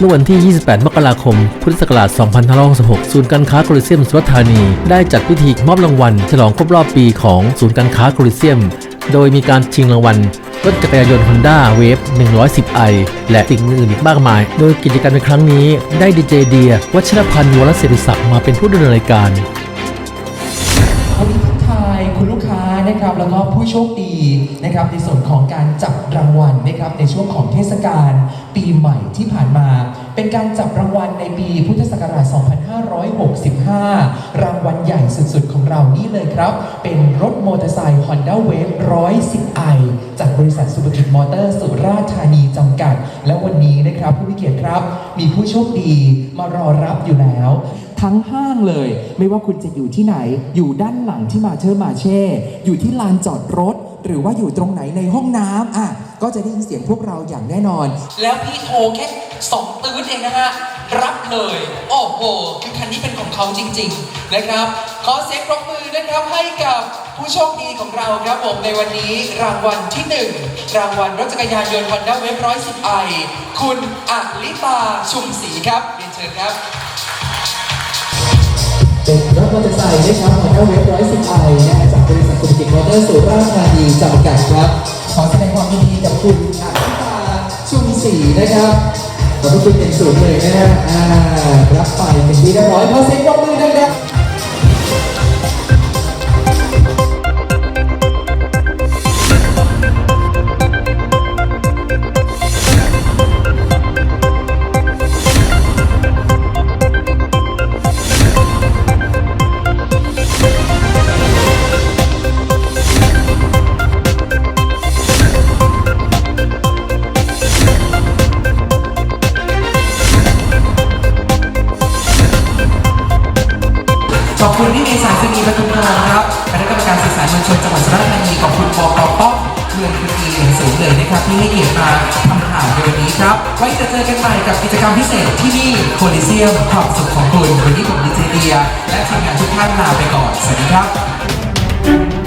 เมื่อวันที่ 28 มกราคม พุทธศักราช 2566 ศูนย์การค้าโคลิเซียมสุรร์ธานี ได้จัดพิธีมอบรางวัล ฉลองครบรอบปีของศูนย์การค้าโคลิเซียม โดยมีการชิงรางวัลรถจักรยานยนต์ Honda Wave 110i และสิ่งอื่นอีกมากมาย โดยกิจกรรมในครั้งนี้ได้ดีเจเดีย วัชรพันธ์วรเศรษฐศักดิ์มาเป็นผู้ดำเนินรายการ แล้วก็ผู้โชคดีนะครับในส่วนของการจับรางวัลนะครับในช่วงของเทศกาลปีใหม่ที่ผ่านมา เป็นการจับรางวัลในปีพุทธศักราช 2565 รางวัลใหญ่สุดๆ ของเรานี่เลยครับ เป็นรถมอเตอร์ไซค์ Honda Wave 110i จากบริษัทสุภกิจมอเตอร์สุราษฎร์ธานีจำกัด และวันนี้นะครับผู้มีเกียรติครับ มีผู้โชคดีมารอรับอยู่แล้ว ทั้งห้างเลย ไม่ว่าคุณจะอยู่ที่ไหน อยู่ด้านหลังที่มาเชอร์มาเช่ อยู่ที่ลานจอดรถ หรือว่าอยู่ตรงไหนในห้องน้ำอะก็จะได้ยินเสียงพวกเราอย่างแน่นอน แล้วพี่โทรแค่สองตื้นเองนะฮะ รับเลย โอ้โห คือคันนี้เป็นของเขาจริง ๆ นะครับ ขอเสียงปรบมือนะครับให้กับผู้โชคดีของเราครับผมในวันนี้รางวัลที่หนึ่งรางวัลรถจักรยานยนต์ Honda Wave 110i คุณอลิตาชุมศรีครับเรียนเชิญครับ เป็นรถมอเตอร์ไซค์นะครับ Honda Wave 110i นะฮะจากบริษัทสุภกิจมอเตอร์สุราษฎร์ธานีจำกัดครับ ขอแสดงความยินดีกับคุณอาทิตาชุมศรีนะครับ ขอบคุณเป็นสูงเลยนะฮะรับไปเป็นที่เรียบร้อยขอเสียงปรบมือดังๆ ขอบคุณที่มีสายสนีปทุมทองครับคณะกรรมการสื่อสารมวลชนจังหวัดสุราษฎร์ธานีขอบคุณปกป้องเพื่อนคุณดีอย่างสูงเลยนะครับ ที่ให้เกียรติมาทำข่าวในวันนี้ครับ ไว้จะเจอกันใหม่กับกิจกรรมพิเศษที่นี่โคลิเซียมความสุขของคุณวันนี้ผมดีเจเดียและทีมงานทุกท่านลาไปก่อน สวัสดีครับ